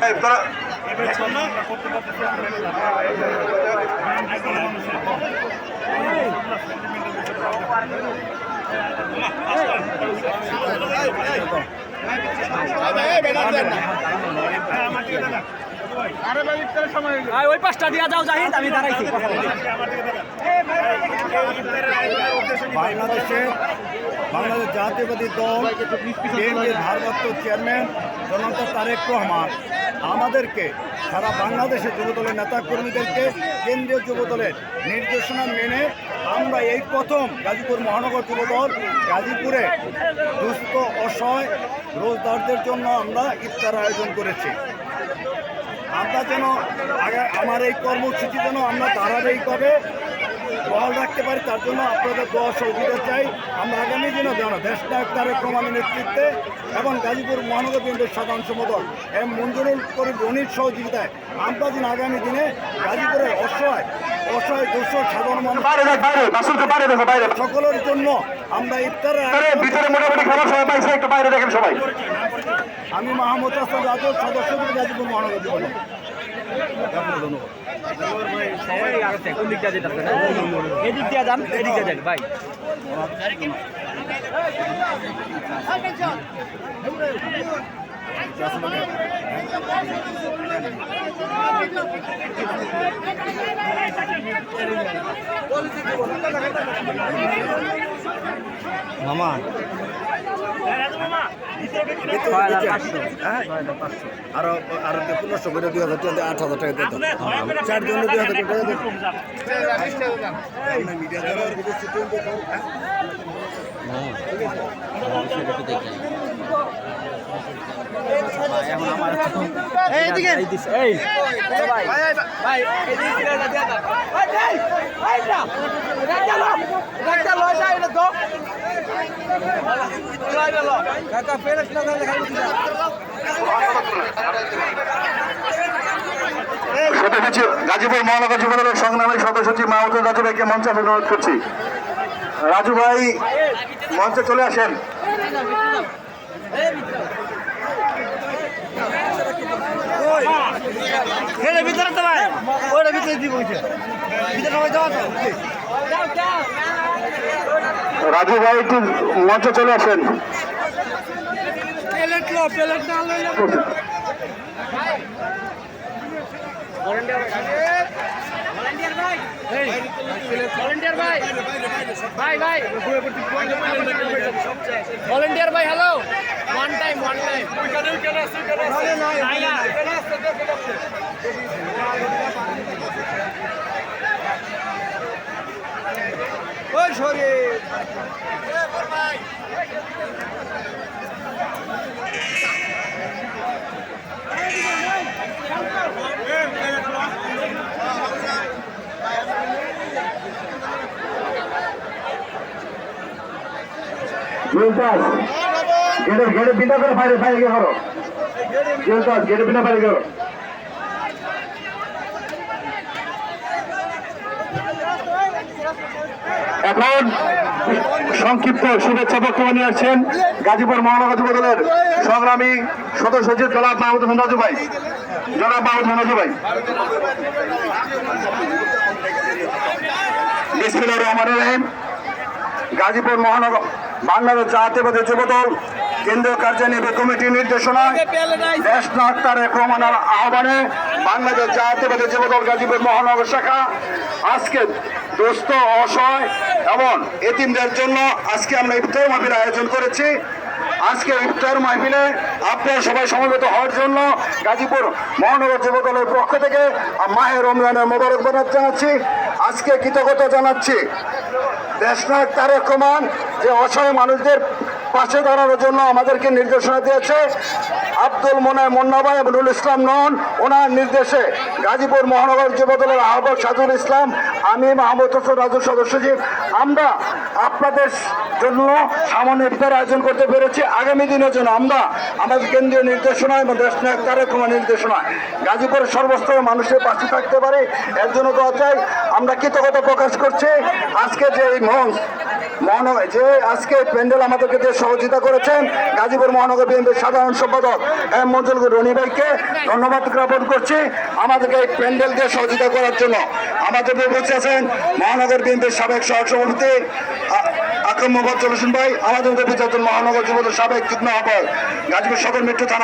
তোরা আমার এই তোরা ওই পাঁচটা দিয়া যাও, জাহিদ, আমি দাঁড়াইছি। বাংলাদেশে বাংলাদেশ জাতীয়বাদী দল, বিএনপির ভারপ্রাপ্ত চেয়ারম্যান জনতা তারেক রহমান। আমাদেরকে সারা বাংলাদেশের যুবদলের নেতাকর্মীদেরকে কেন্দ্রীয় যুবদলের নির্দেশনা মেনে আমরা এই প্রথম গাজীপুর মহানগর যুবদল, গাজীপুরে দুস্থ, অসহায়, রোজদারদের জন্য আমরা ইফতার আয়োজন করেছি। আমরা যেন আমার এই কর্মসূচি যেন আমরা ধারাবাহিকভাবে বহাল রাখতে পারি, তার জন্য আপনাদের দোয়া সহযোগিতা চাই। আমরা আগামী দিনে যেন দেশ নায়ক তারেক রহমানের নেতৃত্বে এবং গাজীপুর মহানগর বিএনপির সাধারণ সম্পাদক এম মঞ্জুরুল করিম রনির সহযোগিতায় আমরা যেন আগামী দিনে গাজীপুরের অসহায় অসহায় দুঃস্থ সাধারণ মানুষ বাইরে দেখ বাইরে। বাসুলকে বাইরে দেখো বাইরে। সকলের জন্য আমরা ইফতারের আরে ভিতরে মোটামুটি খাবার সবাই পাইছে একটু বাইরে দেখেন সবাই। আমি মাহমুদ হাসান রাজু সদস্য গাজীপুর মহানগর ধন্যবাদ এদিক দিয়ে যান এদিক দিয়ে যান ভাই মামা ছয় পাঁচশো। হ্যাঁ? আরও আরও পনেরোশো করে দুই হাজার টাকা আট হাজার টাকা দিত চার জন্য দুই হাজার কাকা গাজীপুর মহানগর যুবদলের সংগ্রামী সদস্যটি মাহমুদুল রাজু মঞ্চে অনুরোধ করছি। রাজু ভাই মঞ্চে চলে আসেন। ভিতরে তো ভাই। ওটা ভিতরে দিব রাজু ভাই একটু মঞ্চে চলে আসেন। প্লেট ভলেন্টিয়ার ভাই ভাই ভাই ভলেন্টিয়ার ভাই hello one time one time ওই শরীর জুয়েলদাস গেটে গেটে বিনা করে বাইরে বাইরে গিয়ে করো জুয়েলদাস গেটে বিনা বাইরে করো এখন সংক্ষিপ্ত শুভেচ্ছা বক্তব্য নিয়ে আসছেন গাজীপুর মহানগর যুব সংগ্রামী সদস্য সচিব জনাব মাহমুদ হোসেন রাজু ভাই। জনাব মাহমুদ হোসেন রাজু ভাই। বিসমিল্লাহির রহমানির রহিম। গাজীপুর মহানগর বাংলাদেশ জাতীয়বাদী যুবদল কেন্দ্রীয় কার্যনির্বাহী কমিটির নির্দেশনায় দেশ ডাক্তারের ক্রমানার আহ্বানে বাংলাদেশ জাতীয়বাদী যুবদল গাজীপুর মহানগর শাখা আজকে দুস্থ অসহায় এবং এতিমদের জন্য আজকে আমরা ইফতার মাহফিল আয়োজন করেছি। আজকে ইফতার মাহফিলে আপনারা সবাই সমবেত হওয়ার জন্য গাজীপুর মহানগর যুব দলের পক্ষ থেকে মাহের রমজানের মোবারকবাদ জানাচ্ছি। আজকে কৃতজ্ঞতা জানাচ্ছি দেশনায়ক তারেক রহমান যে অসহায় মানুষদের পাশে দাঁড়ানোর জন্য আমাদেরকে নির্দেশনা দিয়েছে। আব্দুল মোনায় মোন্নাবাই এবং নুরুল ইসলাম নন। ওনার নির্দেশে গাজীপুর মহানগর যুবদলের আহ্বায়ক সাজুল ইসলাম, আমি মাহমুদ হোসেন রাজু সদস্যজি আমরা আপনাদের জন্য সামান্য ইফতার আয়োজন করতে পেরেছি। আগামী দিনের জন্য আমরা আমাদের কেন্দ্রীয় নির্দেশনা এবং দেশনায়ক তারেক রহমান নির্দেশনা গাজীপুরের সর্বস্তরের মানুষের পাশে থাকতে পারে। এর জন্য দোয়া চাই। আমরা কৃতজ্ঞতা প্রকাশ করছি। আজকে যে এই মঞ্চ মহানগর যে আজকে প্যান্ডেল আমাদেরকে যে সহযোগিতা করেছেন গাজীপুর মহানগর বিএনপির সাধারণ সম্পাদক এম মঞ্জুল রনি ভাইকে ধন্যবাদ জ্ঞাপন করছি আমাদেরকে এই প্যান্ডেল দিয়ে সহযোগিতা করার জন্য। আমাদের উপস্থিত আছেন মহানগর বিএনপির সাবেক সহ সভাপতি আকরম মোহাম্মদ চলুসুন ভাই, আমাদের উপস্থিত মহানগর যুবদল সাবেক যুগ্ম আহ্বায়ক গাজীপুর সদর মেট্রো থানা